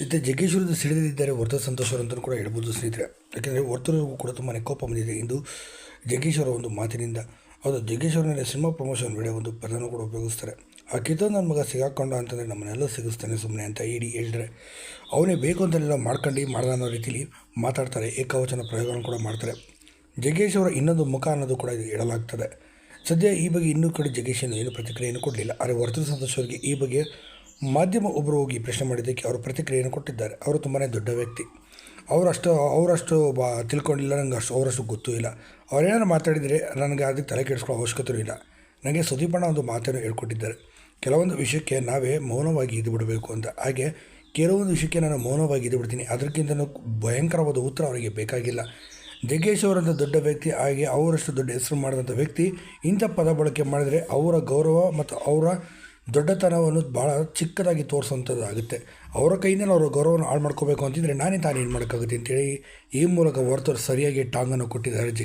ಜೊತೆ ಜಗ್ಗೇಶ್ವರದ ಸಿಡಿದಿದ್ದಾರೆ ವರ್ತೂರು ಸಂತೋಷ್ ಅಂತಲೂ ಕೂಡ ಹೇಳ್ಬೋದು ಸ್ನೇಹಿತರೆ. ಯಾಕೆಂದರೆ ವರ್ತೂರಿಗೂ ಕೂಡ ತುಂಬಾ ಕೋಪ ಬಂದಿದೆ ಇಂದು ಜಗ್ಗೇಶ್ವರ ಒಂದು ಮಾತಿನಿಂದ. ಅದು ಜಗ್ಗೇಶ್ವರನಲ್ಲಿ ಸಿನಿಮಾ ಪ್ರಮೋಷನ್ ವೇಳೆ ಒಂದು ಪದನೂ ಕೂಡ ಉಪಯೋಗಿಸ್ತಾರೆ. ಆ ಕಿತ್ತೋ ನನ್ನ ಮಗ ಸಿಗಾಕೊಂಡ ಅಂತಂದರೆ ನಮ್ಮನ್ನೆಲ್ಲ ಸಿಗಿಸ್ತಾನೆ ಸುಮ್ಮನೆ ಅಂತ ಹೇಳಿ ಹೇಳಿದ್ರೆ ಅವನೇ ಬೇಕು ಅಂತಲೆಲ್ಲ ಮಾಡ್ಕೊಂಡು ಮಾಡ್ದ ಅನ್ನೋ ರೀತಿಲಿ ಮಾತಾಡ್ತಾರೆ. ಏಕವಚನ ಪ್ರಯೋಗವನ್ನು ಕೂಡ ಮಾಡ್ತಾರೆ. ಜಗ್ಗೇಶ್ ಇನ್ನೊಂದು ಮುಖ ಅನ್ನೋದು ಕೂಡ ಇದು ಇಡಲಾಗ್ತದೆ. ಸದ್ಯ ಈ ಬಗ್ಗೆ ಇನ್ನೂ ಕಡೆ ಜಗ್ಗೇಶ್ ಏನು ಪ್ರತಿಕ್ರಿಯೆಯನ್ನು ಕೊಡಲಿಲ್ಲ. ಆದರೆ ವರ್ತೂರು ಸಂತೋಷವರಿಗೆ ಈ ಬಗ್ಗೆ ಮಾಧ್ಯಮ ಒಬ್ಬರು ಹೋಗಿ ಪ್ರಶ್ನೆ ಮಾಡಿದ್ದಕ್ಕೆ ಅವರು ಪ್ರತಿಕ್ರಿಯೆಯನ್ನು ಕೊಟ್ಟಿದ್ದಾರೆ. ಅವರು ತುಂಬಾ ದೊಡ್ಡ ವ್ಯಕ್ತಿ. ಅವರಷ್ಟು ಅವರಷ್ಟು ಬಾ, ತಿಳ್ಕೊಂಡಿಲ್ಲ ನನಗೆ ಅಷ್ಟು, ಅವರಷ್ಟು ಗೊತ್ತೂ ಇಲ್ಲ. ಅವರೇನಾದ್ರು ಮಾತಾಡಿದರೆ ನನಗೆ ಅದಕ್ಕೆ ತಲೆ ಕೆಡಿಸ್ಕೊಳ್ಳೋ ಅವಶ್ಯಕತೆ ಇಲ್ಲ. ನನಗೆ ಸುದೀಪಣ್ಣ ಒಂದು ಮಾತನ್ನು ಹೇಳ್ಕೊಟ್ಟಿದ್ದಾರೆ. ಕೆಲವೊಂದು ವಿಷಯಕ್ಕೆ ನಾವೇ ಮೌನವಾಗಿ ಇದು ಬಿಡಬೇಕು ಅಂತ. ಹಾಗೆ ಕೆಲವೊಂದು ವಿಷಯಕ್ಕೆ ನಾನು ಮೌನವಾಗಿ ಇದು ಬಿಡ್ತೀನಿ. ಅದಕ್ಕಿಂತ ಭಯಂಕರವಾದ ಉತ್ತರ ಅವರಿಗೆ ಬೇಕಾಗಿಲ್ಲ. ಜಗ್ಗೇಶ್ ಅವರಂಥ ದೊಡ್ಡ ವ್ಯಕ್ತಿ, ಹಾಗೆ ಅವರಷ್ಟು ದೊಡ್ಡ ಹೆಸರು ಮಾಡಿದಂಥ ವ್ಯಕ್ತಿ ಇಂಥ ಪದ ಬಳಕೆ ಮಾಡಿದರೆ ಅವರ ಗೌರವ ಮತ್ತು ಅವರ ದೊಡ್ಡತನವನ್ನು ಭಾಳ ಚಿಕ್ಕದಾಗಿ ತೋರಿಸುವಂಥದ್ದು ಆಗುತ್ತೆ ಅವರ ಕೈಯಿಂದ ಅವರ ಗೌರವವನ್ನು ಹಾಳು ಮಾಡ್ಕೋಬೇಕು ಅಂತಿದ್ರೆ ನಾನೇ ತಾನೇ ಏನು ಮಾಡೋಕ್ಕಾಗುತ್ತೆ ಅಂತೇಳಿ ಈ ಮೂಲಕ ಹೊರತರು ಸರಿಯಾಗಿ ಟಾಂಗನ್ನು ಕೊಟ್ಟಿದ್ದಾರೆ. ಜಗ್ಗೇಶ್